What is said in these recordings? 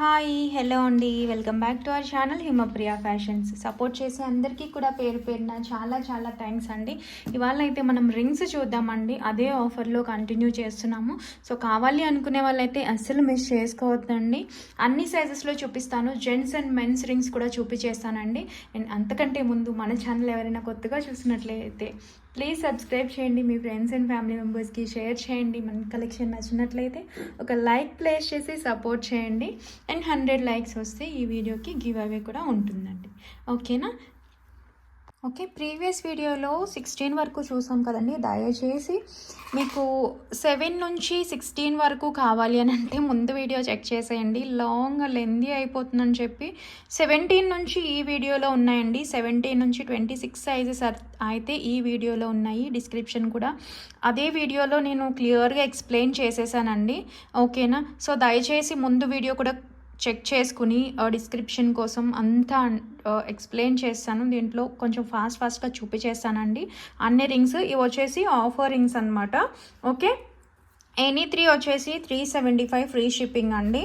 Hi hello అండి. Welcome back to our channel Himapriya fashions. Support చేసే అందరికీ కూడా పేరు పేరున చాలా చాలా థ్యాంక్స్ అండి. ఇవాళ అయితే మనం రింగ్స్ చూద్దామండి. అదే ఆఫర్లో కంటిన్యూ చేస్తున్నాము. సో కావాలి అనుకునే వాళ్ళైతే అస్సలు మిస్ చేసుకోవద్దండి. అన్ని సైజెస్లో చూపిస్తాను. జెంట్స్ అండ్ మెన్స్ రింగ్స్ కూడా చూపించేస్తానండి. అండ్ అంతకంటే ముందు మన ఛానల్ ఎవరైనా కొత్తగా చూసినట్లయితే ప్లీజ్ సబ్స్క్రైబ్ చేయండి మీ ఫ్రెండ్స్ అండ్ ఫ్యామిలీ మెంబర్స్కి షేర్ చేయండి మన కలెక్షన్ నచ్చినట్లయితే ఒక లైక్ ప్లేస్ చేసి సపోర్ట్ చేయండి. అండ్ హండ్రెడ్ లైక్స్ వస్తే ఈ వీడియోకి గివ్ అవే కూడా ఉంటుందండి. ఓకేనా ఓకే ప్రీవియస్ వీడియోలో సిక్స్టీన్ వరకు చూసాం కదండి. దయచేసి మీకు సెవెన్ నుంచి సిక్స్టీన్ వరకు కావాలి అని అంటే ముందు వీడియో చెక్ చేసేయండి. లాంగ్ లెందీ అయిపోతుందని చెప్పి సెవెంటీన్ నుంచి ఈ వీడియోలో ఉన్నాయండి. సెవెంటీన్ నుంచి ట్వంటీ సిక్స్ సైజెస్ అయితే ఈ వీడియోలో ఉన్నాయి. డిస్క్రిప్షన్ కూడా. అదే వీడియోలో నేను క్లియర్గా ఎక్స్ప్లెయిన్ చేసేసానండి. ఓకేనా? సో దయచేసి ముందు వీడియో కూడా చెక్ చేసుకుని డిస్క్రిప్షన్ కోసం అంతా ఎక్స్ప్లెయిన్ చేస్తాను. దీంట్లో కొంచెం ఫాస్ట్ ఫాస్ట్గా చూపించేస్తానండి. అన్ని రింగ్స్ ఇవి వచ్చేసి ఆఫర్ రింగ్స్ అనమాట ఓకే? ఎనీ త్రీ వచ్చేసి three seventy five free shipping అండి.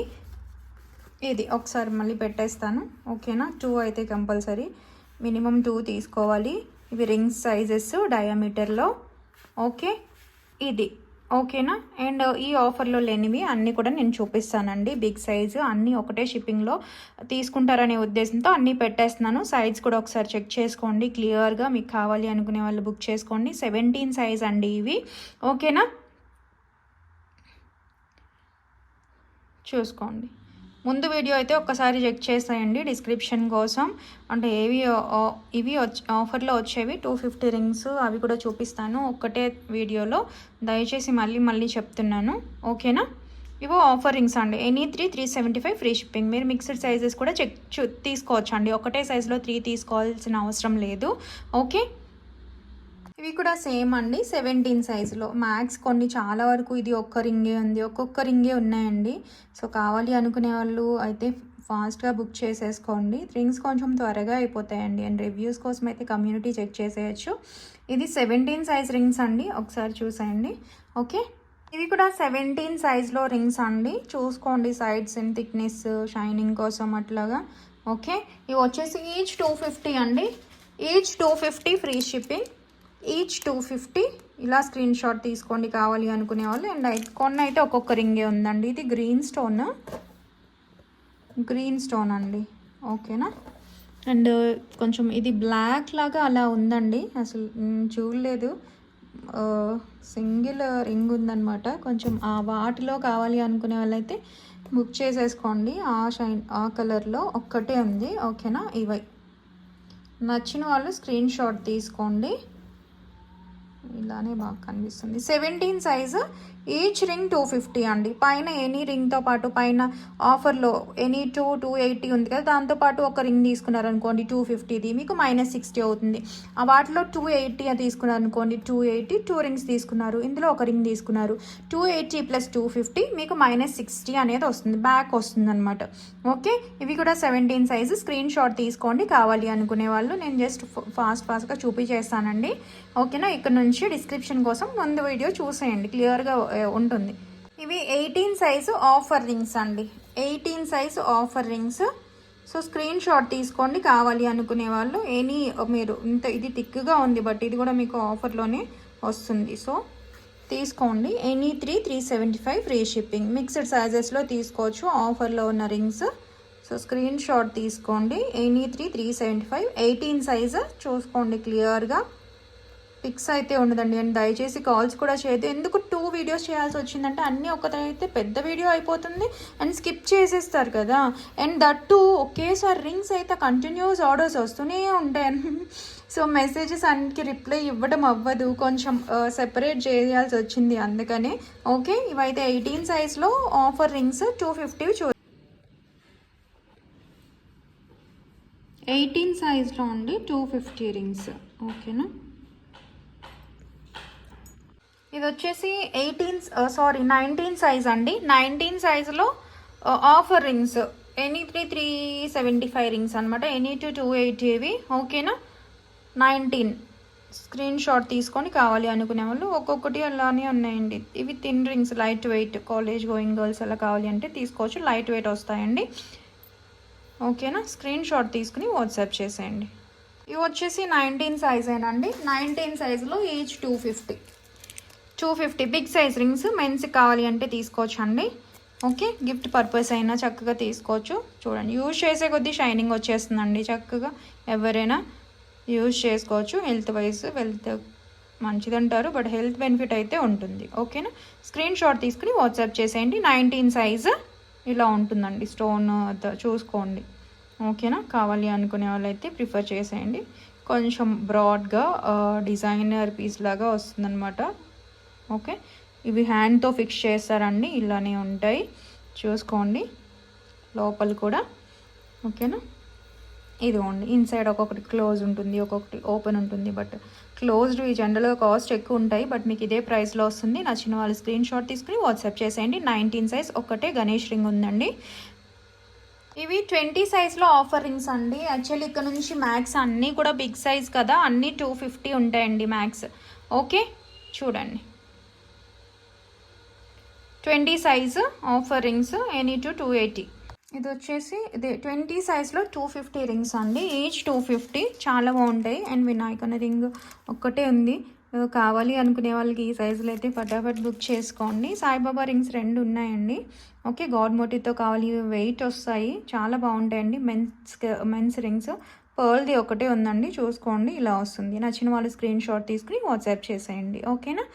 ఇది ఒకసారి మళ్ళీ పెట్టేస్తాను. ఓకేనా? టూ అయితే కంపల్సరీ. మినిమం టూ తీసుకోవాలి. ఇవి రింగ్స్ సైజెస్ డయామీటర్లో. ఓకే? ఇది. ఓకేనా? అండ్ ఈ ఆఫర్లో లేనివి అన్నీ కూడా నేను చూపిస్తానండి. బిగ్ సైజు అన్నీ ఒకటే షిప్పింగ్లో తీసుకుంటారనే ఉద్దేశంతో అన్నీ పెట్టేస్తున్నాను. సైజ్ కూడా ఒకసారి చెక్ చేసుకోండి. క్లియర్గా మీకు కావాలి అనుకునే వాళ్ళు బుక్ చేసుకోండి. సెవెంటీన్ సైజ్ అండి ఇవి. ఓకేనా? చూసుకోండి. ముందు వీడియో అయితే ఒక్కసారి చెక్ చేసేయండి డిస్క్రిప్షన్ కోసం. అంటే ఏవి ఇవి ఆఫర్లో వచ్చేవి టూ ఫిఫ్టీ రింగ్స్ అవి కూడా చూపిస్తాను ఒక్కటే వీడియోలో. దయచేసి మళ్ళీ మళ్ళీ చెప్తున్నాను. ఓకేనా? ఇవో ఆఫర్ రింగ్స్ అండి. Any three three seventy five free shipping. మీరు మిక్స్డ్ సైజెస్ కూడా చెక్ తీసుకోవచ్చు అండి ఒకటే సైజులో త్రీ తీసుకోవాల్సిన అవసరం లేదు. ఓకే? ఇవి కూడా సేమ్ అండి. సెవెంటీన్ సైజులో. మ్యాక్స్ కొన్ని చాలా వరకు ఇది ఒక్క రింగే ఉంది. ఒక్కొక్క రింగే ఉన్నాయండి. సో కావాలి అనుకునే వాళ్ళు అయితే ఫాస్ట్గా బుక్ చేసేసుకోండి. రింగ్స్ కొంచెం త్వరగా అయిపోతాయండి. అండ్ రివ్యూస్ కోసం అయితే కమ్యూనిటీ చెక్ చేసేయచ్చు. ఇది సెవెంటీన్ సైజ్ రింగ్స్ అండి. ఒకసారి చూసేయండి. ఓకే? ఇవి కూడా సెవెంటీన్ సైజ్లో రింగ్స్ అండి. చూసుకోండి సైడ్స్ అండ్ థిక్నెస్ షైనింగ్ కోసం అట్లాగా. ఓకే? ఇవి వచ్చేసి ఈచ్ టూ ఫిఫ్టీ అండి. Each two fifty free shipping. Each two fifty ఇలా స్క్రీన్ షాట్ తీసుకోండి కావాలి అనుకునే వాళ్ళు. అండ్ అయితే కొన్ని అయితే ఒక్కొక్క రింగే ఉందండి. ఇది గ్రీన్ స్టోన్ గ్రీన్ స్టోన్ అండి. ఓకేనా అండ్ uh, కొంచెం ఇది బ్లాక్ లాగా అలా ఉందండి. అసలు చూడలేదు. సింగిల్ రింగ్ ఉందనమాట కొంచెం ఆ వాటిలో కావాలి అనుకునే వాళ్ళైతే బుక్ చేసేసుకోండి. ఆ షైన్ ఆ కలర్లో ఒక్కటే ఉంది. ఓకేనా ఇవై. నచ్చిన వాళ్ళు స్క్రీన్ షాట్ తీసుకోండి. ఇలానే బాగా కనిపిస్తుంది. Seventeen size each ring two fifty అండి. పైన ఎనీ రింగ్తో పాటు పైన ఆఫర్లో ఎనీ టూ టూ ఎయిటీ ఉంది కదా దాంతోపాటు ఒక రింగ్ తీసుకున్నారనుకోండి టూ ఫిఫ్టీది మీకు మైనస్ సిక్స్టీ అవుతుంది. ఆ వాటిలో టూ ఎయిటీ తీసుకున్నారనుకోండి టూ ఎయిటీ టూ రింగ్స్ తీసుకున్నారు. ఇందులో ఒక రింగ్ తీసుకున్నారు. Two eighty plus two fifty మీకు మైనస్ సిక్స్టీ అనేది వస్తుంది. బ్యాక్ వస్తుంది అనమాట ఓకే ఇవి కూడా సెవెంటీన్ సైజు స్క్రీన్ షాట్ తీసుకోండి. కావాలి అనుకునే వాళ్ళు నేను జస్ట్ ఫాస్ట్ ఫాస్ట్గా చూపించేస్తానండి. ఓకేనా ఇక్కడ నుంచి డిస్క్రిప్షన్ కోసం ముందు వీడియో చూసేయండి. క్లియర్గా ఉంటుంది. ఇవి ఎయిటీన్ సైజు ఆఫర్ రింగ్స్ అండి. Eighteen size offer rings. So screenshot తీసుకోండి కావాలి అనుకునే వాళ్ళు. ఎనీ మీరు ఇంత ఇది థిక్గా ఉంది బట్ ఇది కూడా మీకు ఆఫర్లోనే వస్తుంది. సో తీసుకోండి. Any three three seventy five free shipping. Mixed సైజెస్లో తీసుకోవచ్చు ఆఫర్లో ఉన్న రింగ్స్. సో స్క్రీన్ షాట్ తీసుకోండి. Any three three seventy five eighteen size. చూసుకోండి క్లియర్గా. పిక్స్ అయితే ఉండదండి. అండ్ దయచేసి కాల్స్ కూడా చేయదు ఎందుకు టూ వీడియోస్ చేయాల్సి వచ్చిందంటే అన్నీ ఒకటైతే పెద్ద వీడియో అయిపోతుంది. అండ్ స్కిప్ చేసేస్తారు కదా. అండ్ దట్ టూ ఒకేసారి రింగ్స్ అయితే కంటిన్యూస్ ఆర్డర్స్ వస్తూనే ఉంటాయి. సో మెసేజెస్ అన్నికి రిప్లై ఇవ్వడం అవ్వదు. కొంచెం సెపరేట్ చేయాల్సి వచ్చింది అందుకనే. ఓకే? ఇవైతే ఎయిటీన్ సైజ్లో ఆఫర్ రింగ్స్ టూ ఫిఫ్టీ చూ ఎయిటీన్ సైజ్లో అండి టూ ఫిఫ్టీ రింగ్స్. ఓకేనా? ఇది వచ్చేసి ఎయిటీన్ సారీ నైన్టీన్ సైజ్ అండి. నైన్టీన్ సైజులో offer rings any three three seventy five rings అనమాట ఎనీ టూ టూ ఎయిటీవి ఓకేనా నైన్టీన్. స్క్రీన్ షాట్ తీసుకొని కావాలి అనుకునే వాళ్ళు. ఒక్కొక్కటి అలానే ఉన్నాయండి. ఇవి thin rings light weight college going girls అలా కావాలి అంటే తీసుకోవచ్చు. లైట్ వెయిట్ వస్తాయండి. ఓకేనా స్క్రీన్ షాట్ తీసుకుని వాట్సాప్ చేసేయండి. ఇవి వచ్చేసి నైన్టీన్ సైజేనండి నైన్టీన్ సైజులో each two fifty two fifty big size rings men's కావాలి అంటే తీసుకోవచ్చు అండి ఓకే గిఫ్ట్ పర్పస్ అయినా చక్కగా తీసుకోవచ్చు. చూడండి యూజ్ చేసే కొద్దీ షైనింగ్ వచ్చేస్తుందండి చక్కగా. ఎవరైనా యూజ్ చేసుకోవచ్చు. హెల్త్ వైజ్ వెల్త్ మంచిదంటారు బట్ హెల్త్ బెనిఫిట్ అయితే ఉంటుంది. ఓకేనా స్క్రీన్ షాట్ తీసుకుని వాట్సాప్ చేసేయండి. నైన్టీన్ సైజ్ ఇలా ఉంటుందండి స్టోన్ చూసుకోండి. ఓకేనా కావాలి అనుకునే వాళ్ళైతే ప్రిఫర్ చేసేయండి. కొంచెం బ్రాడ్గా డిజైనర్ పీస్ లాగా వస్తుందన్నమాట. ఓకే? ఇవి హ్యాండ్తో ఫిక్స్ చేస్తారండి ఇలానే ఉంటాయి. చూసుకోండి లోపల కూడా. ఓకేనా? ఇదిగోండి ఇన్సైడ్ ఒక్కొక్కటి క్లోజ్ ఉంటుంది ఒక్కొక్కటి ఓపెన్ ఉంటుంది బట్ క్లోజ్డ్ ఈ జనరల్గా కాస్ట్ ఎక్కువ ఉంటాయి బట్ మీకు ఇదే ప్రైస్లో వస్తుంది. నచ్చిన వాళ్ళు స్క్రీన్ షాట్ తీసుకుని వాట్సాప్ చేసేయండి. నైన్టీన్ సైజ్ ఒక్కటే గణేష్ రింగ్ ఉందండి. ఇవి ట్వంటీ సైజ్లో ఆఫర్ రింగ్స్ అండి. యాక్చువల్లీ ఇక్కడ నుంచి మ్యాక్స్ అన్నీ కూడా బిగ్ సైజ్ కదా అన్నీ టూ ఫిఫ్టీ ఉంటాయండి మ్యాక్స్. ఓకే? చూడండి. Twenty size offer rings any two two eighty. ఇది వచ్చేసి ఇది ట్వంటీ సైజ్లో టూ ఫిఫ్టీ రింగ్స్ అండి. ఈచ్ టూ ఫిఫ్టీ చాలా బాగుంటాయి. అండ్ వినాయకుని రింగ్ ఒక్కటే ఉంది. కావాలి అనుకునే వాళ్ళకి ఈ సైజులో అయితే ఫటాఫట్ బుక్ చేసుకోండి. సాయిబాబా రింగ్స్ రెండు ఉన్నాయండి. ఓకే గాడ్ మోటీతో కావాలి. వెయిట్ వస్తాయి. చాలా బాగుంటాయండి. Men's men's rings. పర్ల్ది ఒకటే ఉందండి. చూసుకోండి ఇలా వస్తుంది. నచ్చిన వాళ్ళు స్క్రీన్ షాట్ తీసుకుని వాట్సాప్ చేసేయండి. ఓకేనా?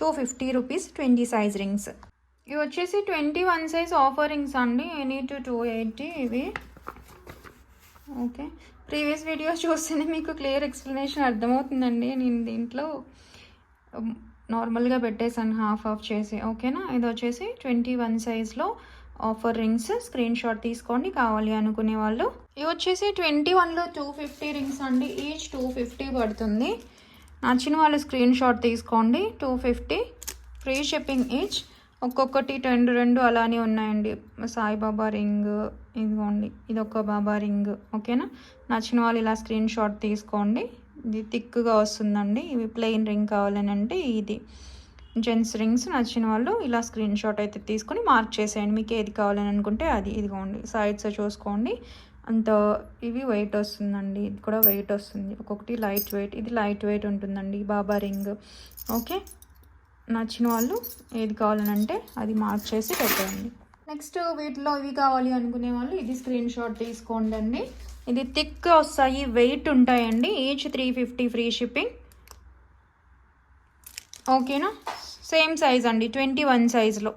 Two fifty rupees twenty size rings. ఇవి వచ్చేసి twenty one size offer rings అండి. ఎనీ టు టూ ఎయిటీ ఇవి. ఓకే ప్రీవియస్ వీడియోస్ చూస్తేనే మీకు క్లియర్ ఎక్స్ప్లెనేషన్ అర్థమవుతుందండి. నేను దీంట్లో నార్మల్గా పెట్టేసాను హాఫ్ ఆఫ్ చేసి. ఓకేనా ఇది వచ్చేసి ట్వంటీ వన్ సైజ్లో ఆఫర్ రింగ్స్ స్క్రీన్ షాట్ తీసుకోండి కావాలి అనుకునే వాళ్ళు. ఇవి వచ్చేసి ట్వంటీ వన్లో టూ ఫిఫ్టీ రింగ్స్ అండి. ఈచ్ టూ ఫిఫ్టీ పడుతుంది. నచ్చిన వాళ్ళు స్క్రీన్ షాట్ తీసుకోండి. Two fifty. Free shipping each. ఒక్కొక్కటి రెండు రెండు అలానే ఉన్నాయండి. సాయిబాబా రింగ్ ఇదిగోండి ఇది ఒక బాబా రింగ్ ఓకేనా? నచ్చిన వాళ్ళు ఇలా స్క్రీన్ షాట్ తీసుకోండి. ఇది థిక్గా వస్తుందండి. ఇవి ప్లెయిన్ రింగ్ కావాలని అంటే ఇది. జెంట్స్ రింగ్స్ నచ్చిన వాళ్ళు ఇలా స్క్రీన్ షాట్ అయితే తీసుకొని మార్క్ చేసేయండి. మీకు ఏది కావాలని అనుకుంటే అది. ఇదిగోండి సైడ్స్ చూసుకోండి. అంత ఇవి వెయిట్ వస్తుందండి. ఇది కూడా వెయిట్ వస్తుంది. ఒక్కొక్కటి లైట్ వెయిట్ ఇది లైట్ వెయిట్ ఉంటుందండి బాబా రింగ్. ఓకే? నచ్చిన వాళ్ళు ఏది కావాలనంటే అది మార్క్ చేసి పెట్టండి. నెక్స్ట్ వీటిలో ఇవి కావాలి అనుకునే వాళ్ళు ఇది స్క్రీన్ షాట్ తీసుకోండి అండి. ఇది థిక్ వస్తాయి వెయిట్ ఉంటాయండి. Each three fifty free shipping ఓకేనా సేమ్ సైజ్ అండి. ట్వంటీ వన్ సైజ్లో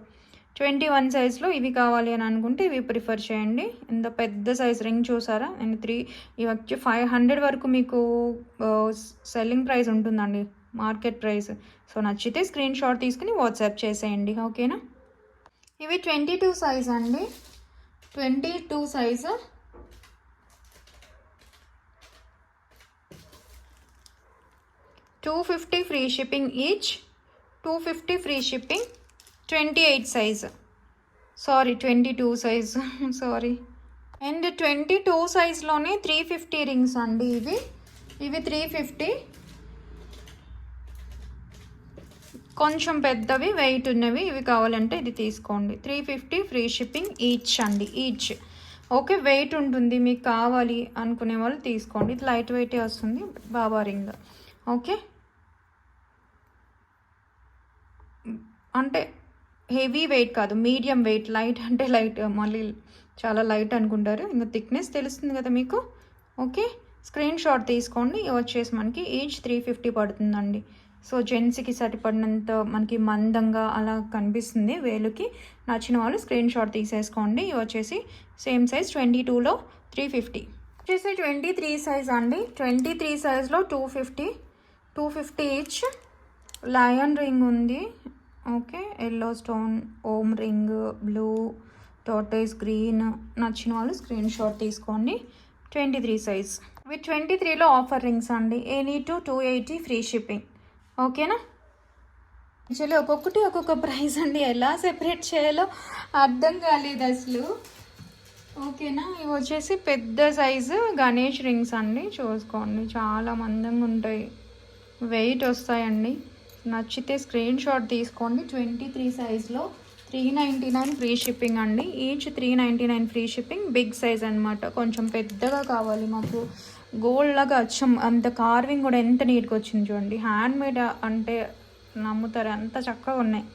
ట్వంటీ వన్ సైజ్లో ఇవి కావాలి అని అనుకుంటే ఇవి ప్రిఫర్ చేయండి. ఇంత పెద్ద సైజ్ రింగ్ చూసారా? అండ్ త్రీ ఇవి వచ్చి ఫైవ్ హండ్రెడ్ వరకు మీకు uh, సెల్లింగ్ ప్రైస్ ఉంటుందండి. Market price. సో నచ్చితే స్క్రీన్ షాట్ తీసుకుని వాట్సాప్ చేసేయండి. ఓకేనా? ఇవి ట్వంటీ టూ సైజ్ అండి. Twenty two size. Two fifty free shipping each. Two fifty free shipping twenty eight size. Sorry twenty two size. Sorry. And twenty two సైజ్లోనే three fifty rings అండి ఇవి. ఇవి three fifty. కొంచెం పెద్దవి wait ఉన్నవి ఇవి కావాలంటే ఇది తీసుకోండి. Three fifty free shipping each అండి ఈచ్ ఓకే వెయిట్ ఉంటుంది మీకు కావాలి అనుకునే వాళ్ళు తీసుకోండి. ఇది లైట్ వెయిటే వస్తుంది బాబా రింగ్. ఓకే. అంటే హెవీ వెయిట్ కాదు మీడియం వెయిట్ లైట్ అంటే లైట్ మళ్ళీ చాలా లైట్ అనుకుంటారు. ఇంకా థిక్నెస్ తెలుస్తుంది కదా మీకు. ఓకే స్క్రీన్ షాట్ తీసుకోండి వచ్చేసి మనకి ఈచ్ త్రీ ఫిఫ్టీ పడుతుందండి. సో జెంట్స్కి సరిపడినంత మనకి మందంగా అలా కనిపిస్తుంది వేలుకి. నచ్చిన వాళ్ళు స్క్రీన్ షాట్ తీసేసుకోండి. ఇవి వచ్చేసి సేమ్ సైజ్ ట్వంటీ టూలో త్రీ ఫిఫ్టీ వచ్చేసి ట్వంటీ త్రీ సైజ్ అండి. ట్వంటీ త్రీ సైజ్లో two fifty two fifty each lion ring ఉంది. Okay yellow stone Om ring blue tortoise green నచ్చిన వాళ్ళు స్క్రీన్ షాట్ తీసుకోండి. Twenty three size with twenty త్రీలో offer rings అండి any to two eighty free shipping ఓకేనా? Actually ఒక్కొక్కటి ఒక్కొక్క price అండి. ఎలా సెపరేట్ చేయాలో అర్థం కాలేదు అసలు. ఓకేనా? ఇవి వచ్చేసి పెద్ద సైజు గణేష్ రింగ్స్ అండి. చూసుకోండి. చాలా మందంగా ఉంటాయి. వెయిట్ వస్తాయండి. నచ్చితే స్క్రీన్ షాట్ తీసుకోండి. ట్వంటీ త్రీ సైజ్లో three ninety nine free shipping అండి. Each three ninety nine free shipping big size అనమాట కొంచెం పెద్దగా కావాలి మాకు. గోల్డ్ లాగా అచ్చం. అంత కార్వింగ్ కూడా ఎంత నీట్గా వచ్చింది చూడండి. హ్యాండ్ మేడ్ అంటే నమ్ముతారు. అంత చక్కగా ఉన్నాయి.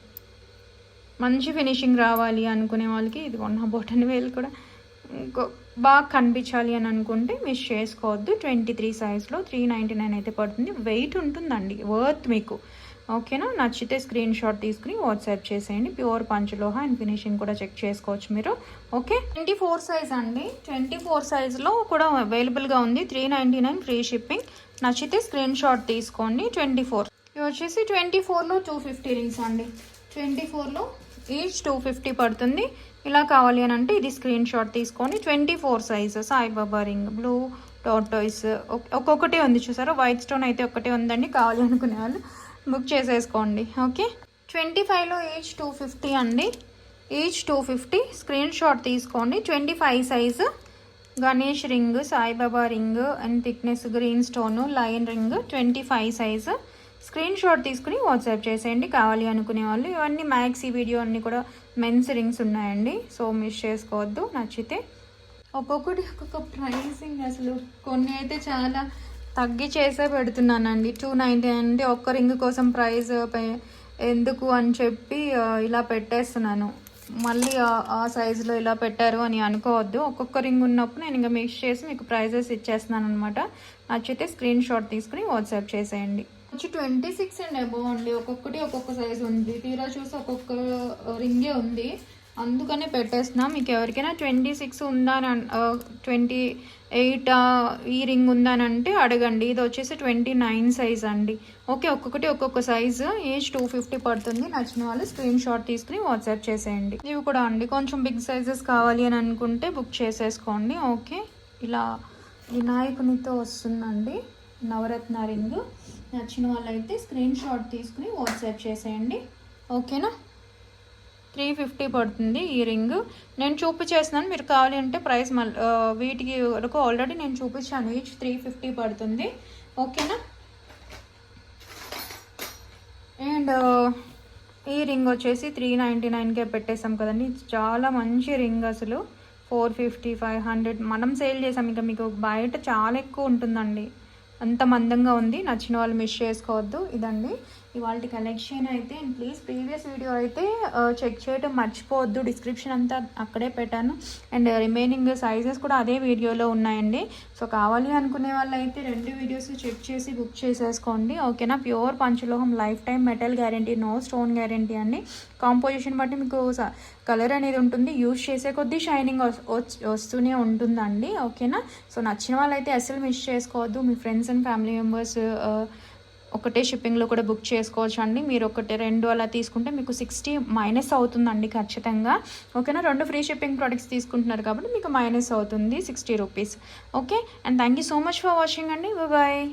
మంచి ఫినిషింగ్ రావాలి అనుకునే వాళ్ళకి ఇది కొన్న బొటన్ వేలు కూడా ఇంకో బాగా కనిపించాలి అని అనుకుంటే మిస్ చేసుకోవద్దు. ట్వంటీ త్రీ సైజ్లో త్రీ నైంటీ నైన్ అయితే పడుతుంది. వెయిట్ ఉంటుందండి. వర్త్ మీకు. ఓకేనా? నచ్చితే స్క్రీన్ షాట్ తీసుకుని వాట్సాప్ చేసేయండి. ప్యూర్ పంచలోహ అండ్ ఫినిషింగ్ కూడా చెక్ చేసుకోవచ్చు మీరు. ఓకే? ట్వంటీ ఫోర్ సైజ్ అండి. ట్వంటీ ఫోర్ సైజ్లో కూడా అవైలబుల్గా ఉంది. Three ninety nine free shipping నచ్చితే స్క్రీన్ షాట్ తీసుకోండి. ట్వంటీ ఫోర్ ఇవి వచ్చేసి ట్వంటీ ఫోర్లో టూ ఫిఫ్టీ రింగ్స్ అండి. ట్వంటీ ఫోర్లో ఈచ్ టూ ఫిఫ్టీ పడుతుంది. ఇలా కావాలి అని అంటే ఇది స్క్రీన్ షాట్ తీసుకొని twenty four size Sai Baba ring blue tortoise ఒక్కొక్కటే ఉంది చూసారా? వైట్ స్టోన్ అయితే ఒక్కటే ఉందండి కావాలి అనుకునే వాళ్ళు. బుక్ చేసేసుకోండి ఓకే? ట్వంటీ ఫైవ్లో ఏజ్ టూ ఫిఫ్టీ అండి. Each two fifty screen shot తీసుకోండి. Twenty five size Ganesh ring Sai Baba ring and thickness green stone line ring twenty five size. Screen shot తీసుకుని వాట్సాప్ చేసేయండి. కావాలి అనుకునే వాళ్ళు. ఇవన్నీ మ్యాక్సీ వీడియో అన్నీ కూడా మెన్స్ రింగ్స్ ఉన్నాయండి. సో మిస్ చేసుకోవద్దు నచ్చితే. ఒక్కొక్కటి ఒక్కొక్క ప్రైసింగ్ అసలు. కొన్ని అయితే చాలా తగ్గి చేసే పెడుతున్నానండి. టూ నైంటీ అంటే ఒక్క రింగ్ కోసం ప్రైస్ ఎందుకు అని చెప్పి ఇలా పెట్టేస్తున్నాను. మళ్ళీ ఆ- సైజులో ఇలా పెట్టారు అని అనుకోవద్దు. ఒక్కొక్క రింగ్ ఉన్నప్పుడు నేను ఇంకా మిక్స్ చేసి మీకు ప్రైజెస్ ఇచ్చేస్తున్నాను అనమాట నచ్చితే స్క్రీన్ షాట్ తీసుకుని వాట్సాప్ చేసేయండి. వచ్చి ట్వంటీ సిక్స్ అండ్ అబోవ్ అండి. ఒక్కొక్కటి ఒక్కొక్క సైజు ఉంది. తీరా చూసి ఒక్కొక్క రింగే ఉంది. అందుకనే పెట్టేస్తున్నా. మీకు ఎవరికైనా ట్వంటీ సిక్స్ ఉందా అని ట్వంటీ ఎయిట్ ఈ రింగ్ ఉందా అని అంటే అడగండి. ఇది వచ్చేసి ట్వంటీ నైన్ సైజ్ అండి. ఓకే ఒక్కొక్కటి ఒక్కొక్క సైజు. ఏజ్ టూ ఫిఫ్టీ పడుతుంది. నచ్చిన వాళ్ళు స్క్రీన్ షాట్ తీసుకుని వాట్సాప్ చేసేయండి. ఇవి కూడా అండి. కొంచెం బిగ్ సైజెస్ కావాలి అని అనుకుంటే బుక్ చేసేసుకోండి. ఓకే ఇలా వినాయకునితో వస్తుందండి. నవరత్న రింగ్. నచ్చిన వాళ్ళైతే స్క్రీన్ షాట్ తీసుకుని వాట్సాప్ చేసేయండి. ఓకేనా? త్రీ ఫిఫ్టీ పడుతుంది ఈ రింగ్. నేను చూపించేస్తున్నాను మీరు కావాలి అంటే ప్రైస్ మళ్ళీ వీటికి వరకు ఆల్రెడీ నేను చూపించాను ఈచ్ త్రీ ఫిఫ్టీ పడుతుంది. ఓకేనా? అండ్ ఈ రింగ్ వచ్చేసి త్రీ నైంటీ నైన్కే పెట్టేసాం కదండి. చాలా మంచి రింగ్ అసలు. Four fifty five hundred. మనం సేల్ చేసాం ఇంకా మీకు బయట చాలా ఎక్కువ ఉంటుందండి. అంత మందంగా ఉంది నచ్చిన వాళ్ళు మిస్ చేసుకోవద్దు. ఇదండి. ఇవాళ కలెక్షన్ అయితే అండ్ ప్లీజ్ ప్రీవియస్ వీడియో అయితే uh, చెక్ చేయటం మర్చిపోవద్దు. డిస్క్రిప్షన్ అంతా అక్కడే పెట్టాను. అండ్ రిమైనింగ్ సైజెస్ కూడా అదే వీడియోలో ఉన్నాయండి. సో కావాలి అనుకునే వాళ్ళు అయితే రెండు వీడియోస్ చెక్ చేసి బుక్ చేసేసుకోండి. ఓకేనా pure పంచలోహం life time metal guarantee no stone guarantee అండి. కాంపోజిషన్ బట్టి మీకు కలర్ అనేది ఉంటుంది. యూజ్ చేసే కొద్దీ షైనింగ్ వస్తూనే ఉంటుందండి. ఓకేనా సో నచ్చిన వాళ్ళైతే అసలు మిస్ చేసుకోవద్దు. మీ ఫ్రెండ్స్ అండ్ ఫ్యామిలీ మెంబర్స్ ఒకటే షిప్పింగ్లో కూడా బుక్ చేసుకోవచ్చు అండి. మీరు ఒకటి రెండు అలా తీసుకుంటే మీకు సిక్స్టీ మైనస్ అవుతుందండి ఖచ్చితంగా. ఓకేనా? రెండు ఫ్రీ షిప్పింగ్ ప్రొడక్ట్స్ తీసుకుంటున్నారు కాబట్టి మీకు మైనస్ అవుతుంది sixty rupees. Okay? And thank you so much for watching అండి. బాయ్.